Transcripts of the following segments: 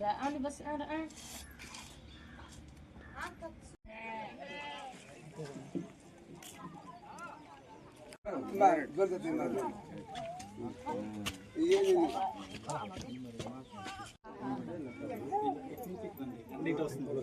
أنا بس أنا أنا Ini dosen dulu.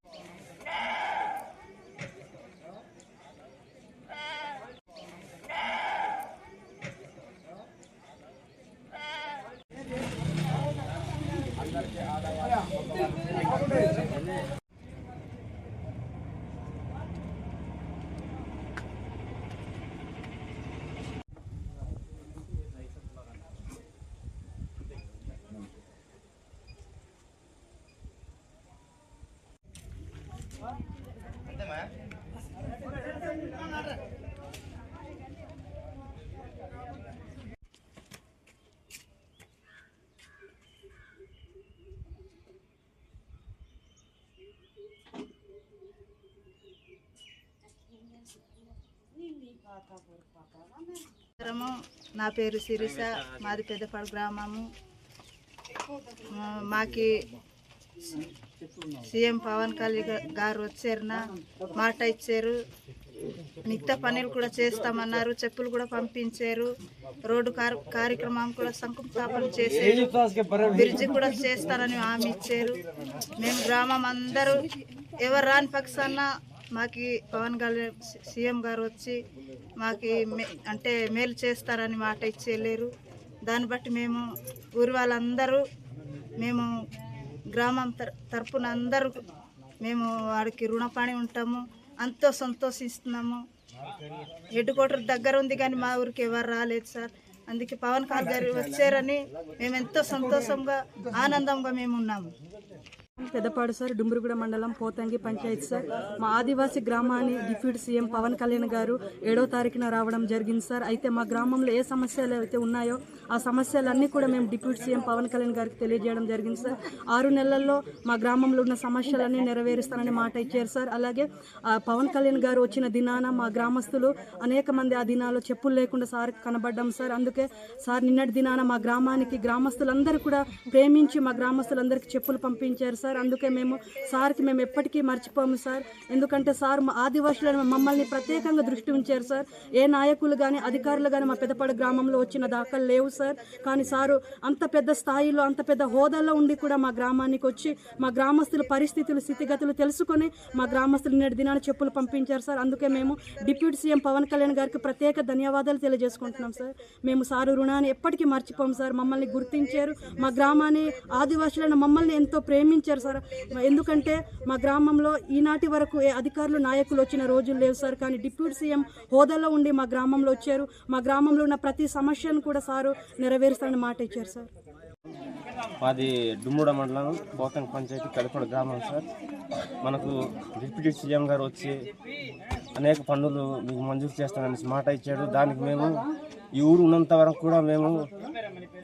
నా పేరు శిరీష మాది పెద్దపాడు గ్రామము. మాకి సీఎం పవన్ కళ్యాణ్ గారు వచ్చారున మాట ఇచ్చారు. మిగతా పనులు కూడా చేస్తామన్నారు చెప్పులు కూడా పంపించారు. రోడ్డు కార్ కార్యక్రమం కూడా శంకుస్థాపన చేశారు. బ్రిడ్జి కూడా చేస్తారని హామీ ఇచ్చారు. మేము గ్రామం అందరూ ఎవరు రాని పక్షాన మాకి పవన్ కళ్యాణ్ సీఎం గారు వచ్చి మాకి మే- అంటే మేలు చేస్తారని మాట ఇచ్చి వెళ్ళారు. దాన్ని బట్టి మేము ఊరి వాళ్ళందరూ మేము గ్రామం తర- తరపున అందరూ మేము వాడికి రుణపాణి ఉంటాము. అంతో సంతోషిస్తున్నాము. హెడ్ క్వార్టర్ దగ్గర ఉంది కానీ మా ఊరికి ఎవరు రాలేదు సార్. అందుకే పవన్ కళ్యాణ్ గారు వచ్చారని మేము ఎంతో సంతోషంగా ఆనందంగా మేము ఉన్నాము. పెద్దపాడు సార్. డుంబురుగుడ మండలం పోతంగి పంచాయతీ సార్. మా ఆదివాసీ గ్రామాన్ని డిప్యూటీ సీఎం పవన్ కళ్యాణ్ గారు ఏడో తారీఖున రావడం జరిగింది సార్. అయితే మా గ్రామంలో ఏ సమస్యలు అయితే ఉన్నాయో ఆ సమస్యలన్నీ కూడా మేము డిప్యూటీ సీఎం పవన్ కళ్యాణ్ గారికి తెలియజేయడం జరిగింది సార్. ఆరు నెలల్లో మా గ్రామంలో ఉన్న సమస్యలన్నీ నెరవేరుస్తానని మాట ఇచ్చారు సార్. అలాగే ఆ, పవన్ కళ్యాణ్ గారు వచ్చిన దినాన మా గ్రామస్తులు అనేక మంది ఆ దినాల్లో చెప్పులు లేకుండా సార్ కనబడ్డాం సార్. అందుకే సార్ నిన్నటి దినాన మా గ్రామానికి గ్రామస్తులందరూ కూడా ప్రేమించి మా గ్రామస్తులందరికీ చెప్పులు పంపించారు సార్. అందుకే మేము సార్కి మేము ఎప్పటికీ మర్చిపోము సార్. ఎందుకంటే సార్ మా ఆదివాసులను మమ్మల్ని ప్రత్యేకంగా దృష్టి ఉంచారు సార్. ఏ నాయకులు కానీ అధికారులు కానీ మా పెద్దపాడు గ్రామంలో వచ్చిన దాఖలు లేవు సార్. కానీ సారు అంత పెద్ద స్థాయిలో అంత పెద్ద హోదాలో ఉండి కూడా మా గ్రామానికి వచ్చి మా గ్రామస్తుల పరిస్థితులు స్థితిగతులు తెలుసుకొని మా గ్రామస్తులు నేటి దినాన చెప్పులు పంపించారు సార్. అందుకే మేము డిప్యూటీ సీఎం పవన్ కళ్యాణ్ గారికి ప్రత్యేక ధన్యవాదాలు తెలియజేసుకుంటున్నాం సార్. మేము సారు రుణాన్ని ఎప్పటికీ మర్చిపోం సార్. మమ్మల్ని గుర్తించారు. మా గ్రామాన్ని ఆదివాసులను మమ్మల్ని ఎంతో ప్రేమించారు సార్. ఎందుకంటే మా గ్రామంలో ఈనాటి వరకు ఏ అధికారులు నాయకులు వచ్చిన రోజులు లేవు సార్. కానీ డిప్యూటీ సీఎం హోదాలో ఉండి మా గ్రామంలో వచ్చారు. మా గ్రామంలో ఉన్న ప్రతి సమస్యను కూడా సారు నెరవేరుస్తారని మాట ఇచ్చారు సార్. మాది డుమ్ముడ మండలం పోతంగ పంచాయతీ కడపడ గ్రామం సార్. మనకు డిప్యూటీ సీఎం గారు వచ్చి అనేక పనులు మీకు మంజూరు చేస్తానని మాట ఇచ్చాడు. దానికి మేము ఈ ఊరు ఉన్నంత వరకు కూడా మేము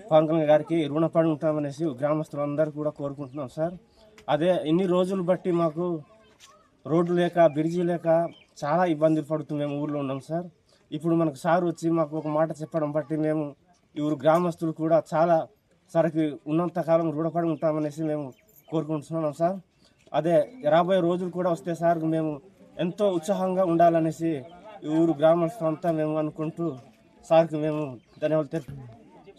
పవన్ కళ్యాణ్ గారికి రుణపడి ఉంటామనేసి గ్రామస్తులందరూ కూడా కోరుకుంటున్నాం సార్. అదే ఇన్ని రోజులు బట్టి మాకు రోడ్డు లేక బ్రిడ్జి లేక చాలా ఇబ్బందులు పడుతూ మేము ఊర్లో ఉన్నాం సార్. ఇప్పుడు మనకు సార్ వచ్చి మాకు ఒక మాట చెప్పడం బట్టి మేము ఈ ఊరు గ్రామస్తులు కూడా చాలా సార్కి ఉన్నంత కాలం రుణపడి ఉంటామనేసి మేము కోరుకుంటున్నాం సార్. అదే రాబోయే రోజులు కూడా వస్తే సార్ మేము ఎంతో ఉత్సాహంగా ఉండాలనేసి ఈ ఊరు గ్రామస్తులంతా మేము అనుకుంటూ సార్కి మేము ధన్యవాదాలు తెలుపు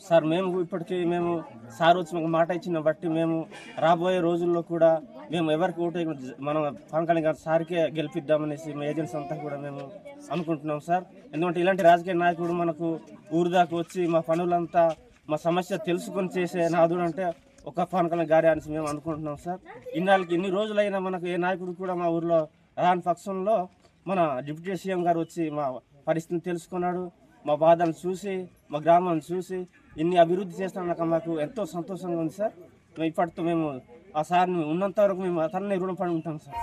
సార్ మేము ఇప్పటికీ మేము సార్ వచ్చి మాకు మాట ఇచ్చిన బట్టి మేము రాబోయే రోజుల్లో కూడా మేము ఎవరికి ఓటు మనం పవన్ కళ్యాణ్ గారు సార్కే గెలిపిద్దామనేసి మా ఏజెన్సీ అంతా కూడా మేము అనుకుంటున్నాం సార్. ఎందుకంటే ఇలాంటి రాజకీయ నాయకుడు మనకు ఊరు దాకా వచ్చి మా పనులంతా మా సమస్య తెలుసుకొని చేసే నాదుడు అంటే ఒక పవన్ కళ్యాణ్ గారి అనేసి మేము అనుకుంటున్నాం సార్. ఇన్నాళ్ళకి ఇన్ని రోజులైనా మనకు ఏ నాయకుడు కూడా మా ఊర్లో రాని పక్షంలో మన డిప్యూటీ సీఎం గారు వచ్చి మా పరిస్థితిని తెలుసుకున్నాడు మా బాధను చూసి మా గ్రామాన్ని చూసి ఇన్ని అభివృద్ధి చేస్తానక మాకు ఎంతో సంతోషంగా ఉంది సార్. ఇప్పటితో మేము ఆ సార్ని ఉన్నంత వరకు మేము అతన్ని రుణపడి ఉంటాం సార్.